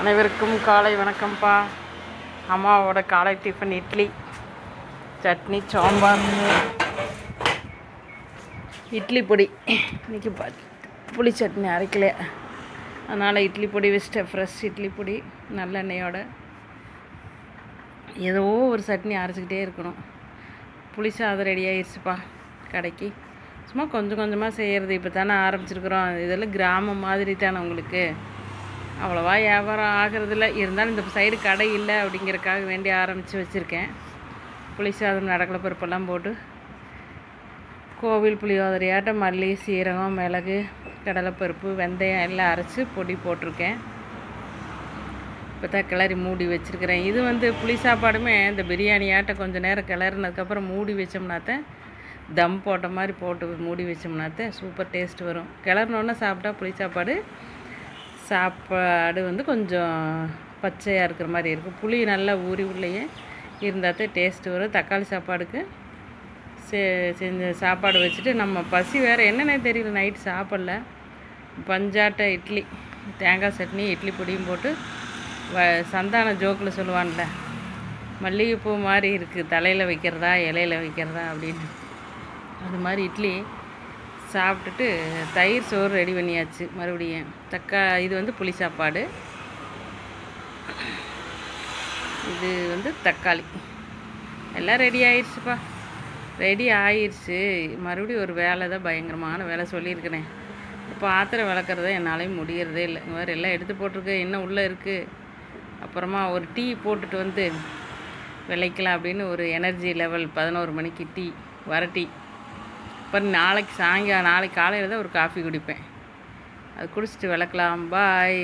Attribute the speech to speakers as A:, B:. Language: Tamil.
A: அனைவருக்கும் காலை வணக்கம்ப்பா அம்மாவோட காலை டிஃபன் இட்லி சட்னி சாம்பார். இட்லி பொடி. இன்றைக்கி புளி சட்னி அரைக்கல. அதனால் இட்லி பொடி வச்சுட்டேன். ஃப்ரெஷ் இட்லி பொடி நல்லெண்ணெயோட. ஏதோ ஒரு சட்னி அரைச்சிக்கிட்டே இருக்கணும். புளி சாதம் ரெடி ஆயிடுச்சுப்பா கடைக்கு. சும்மா கொஞ்சம் கொஞ்சமாக செய்கிறது இப்போ தானே ஆரம்பிச்சிருக்கிறோம். இதெல்லாம் கிராமம் மாதிரி தானே உங்களுக்கு. அவ்வளோவா வியாபாரம் ஆகிறதில்ல. இருந்தாலும் இந்த சைடு கடை இல்லை அப்படிங்கிறக்காக வேண்டி ஆரம்பித்து வச்சுருக்கேன். புளி சாதம் நடக்கல பருப்பெல்லாம் போட்டு கோவில் புளியோதரையாட்டம் மல்லி சீரகம் மிளகு கடலைப்பருப்பு வெந்தயம் எல்லாம் அரைச்சி பொடி போட்டிருக்கேன். இப்போ தான் கிளறி மூடி வச்சுருக்கிறேன். இது வந்து புளி சாப்பாடுமே இந்த பிரியாணி ஆட்டை கொஞ்சம் நேரம் கிளறினதுக்கப்புறம் மூடி வச்சோம்னாத்தான் தம் போட்ட மாதிரி போட்டு மூடி வச்சோம்னாத்தான் சூப்பர் டேஸ்ட் வரும். கிளறினோன்னே சாப்பிட்டா புளி சாப்பாடு சாப்பாடு வந்து கொஞ்சம் பச்சையாக இருக்கிற மாதிரி இருக்கும் புளி நல்லா ஊறி உள்ளேயே இருந்தால் தான் டேஸ்ட்டு வரும். தக்காளி சாப்பாடுக்கு செ செஞ்ச சாப்பாடு வச்சுட்டு நம்ம பசி வேறு என்னென்ன தெரியல நைட் சாப்பிடல. பஞ்சாட்டை இட்லி தேங்காய் சட்னி இட்லி பொடியும் போட்டு வ சந்தான ஜோக்கில் சொல்லுவான்ல மல்லிகைப்பூ மாதிரி இருக்குது தலையில் வைக்கிறதா இலையில வைக்கிறதா அப்படின்னு. அது மாதிரி இட்லி சாப்பிட்டுட்டு தயிர் சோறு ரெடி பண்ணியாச்சு. மறுபடியும் தக்கா இது வந்து புளி சாப்பாடு. இது வந்து தக்காளி. எல்லாம் ரெடி ஆயிடுச்சுப்பா ரெடி ஆயிடுச்சு மறுபடியும் ஒரு வேலை தான் பயங்கரமான வேலை சொல்லியிருக்கிறேன் பாத்திரம் விளக்குறத என்னாலையும் முடியறதே இல்லை. இந்த மாதிரி எல்லாம் எடுத்து போட்டிருக்கு. இன்னும் உள்ளே இருக்குது அப்புறமா ஒரு டீ போட்டுட்டு வந்து விளைக்கலாம் அப்படின்னு ஒரு எனர்ஜி லெவல் பதினோரு மணிக்கு டீ வர டீ. அப்புறம் நாளைக்கு சாயங்காலம் நாளைக்கு காலையில் தான் ஒரு காஃபி குடிப்பேன். அது குடிச்சிட்டு விளக்கலாம் பாய்